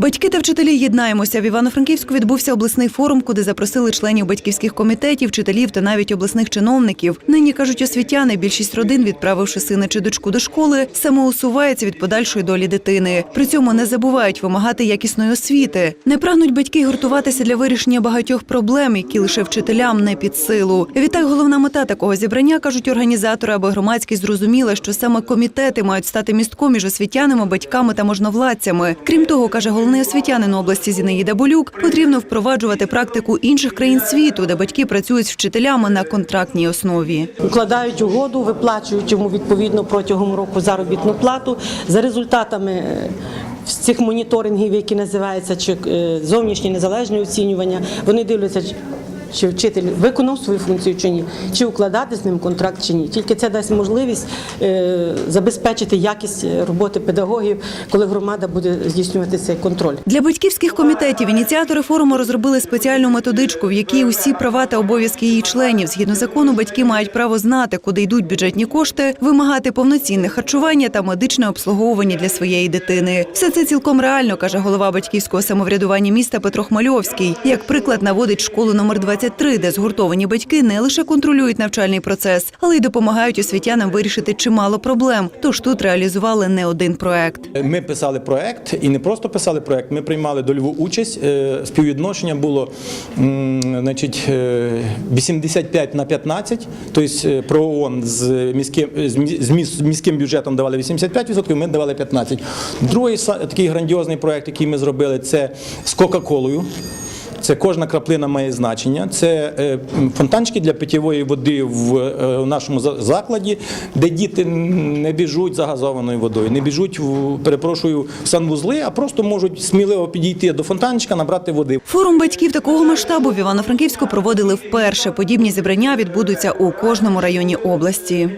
Батьки та вчителі єднаємося. В Івано-Франківську відбувся обласний форум, куди запросили членів батьківських комітетів, вчителів та навіть обласних чиновників. Нині кажуть освітяни, більшість родин, відправивши сина чи дочку до школи, самоусувається від подальшої долі дитини. При цьому не забувають вимагати якісної освіти. Не прагнуть батьки гуртуватися для вирішення багатьох проблем, які лише вчителям не під силу. Відтак, головна мета такого зібрання кажуть організатори, аби громадськість зрозуміла, що саме комітети мають стати містком між освітянами, батьками та можновладцями. Крім того, каже головний освітянин області Зінаїда Болюк, потрібно впроваджувати практику інших країн світу, де батьки працюють з вчителями на контрактній основі. укладають угоду, виплачують йому відповідно протягом року заробітну плату. За результатами е, з цих моніторингів, які називаються чи зовнішні незалежні оцінювання, вони дивляться. Чи- Чи вчитель виконав свою функцію чи ні, чи укладати з ним контракт чи ні. Тільки це дасть можливість е, забезпечити якість роботи педагогів, коли громада буде здійснювати цей контроль. Для батьківських комітетів ініціатори форуму розробили спеціальну методичку, в якій усі права та обов'язки її членів. Згідно закону, батьки мають право знати, куди йдуть бюджетні кошти, вимагати повноцінне харчування та медичне обслуговування для своєї дитини. Все це цілком реально, каже голова батьківського самоврядування міста Петро Хмальовський. Як приклад наводить школу номер 23, де згуртовані батьки не лише контролюють навчальний процес, але й допомагають освітянам вирішити чимало проблем. Тож тут реалізували не один проект. Ми писали проект і не просто писали проект, ми приймали дольову участь. Е, Співвідношення було значить, е, 85 на 15, тобто е, про ООН з міським, з мі- з міс- з міським бюджетом давали 85%, ми давали 15%. Другий такий грандіозний проект, який ми зробили, це з Кока-Колою. Це кожна краплина має значення. Це е, фонтанчики для питьової води в е, нашому за- закладі, де діти не біжуть за газованою водою, не біжуть в перепрошую в санвузли, а просто можуть сміливо підійти до фонтанчика, набрати води. Форум батьків такого масштабу в Івано-Франківську проводили вперше. Подібні зібрання відбудуться у кожному районі області.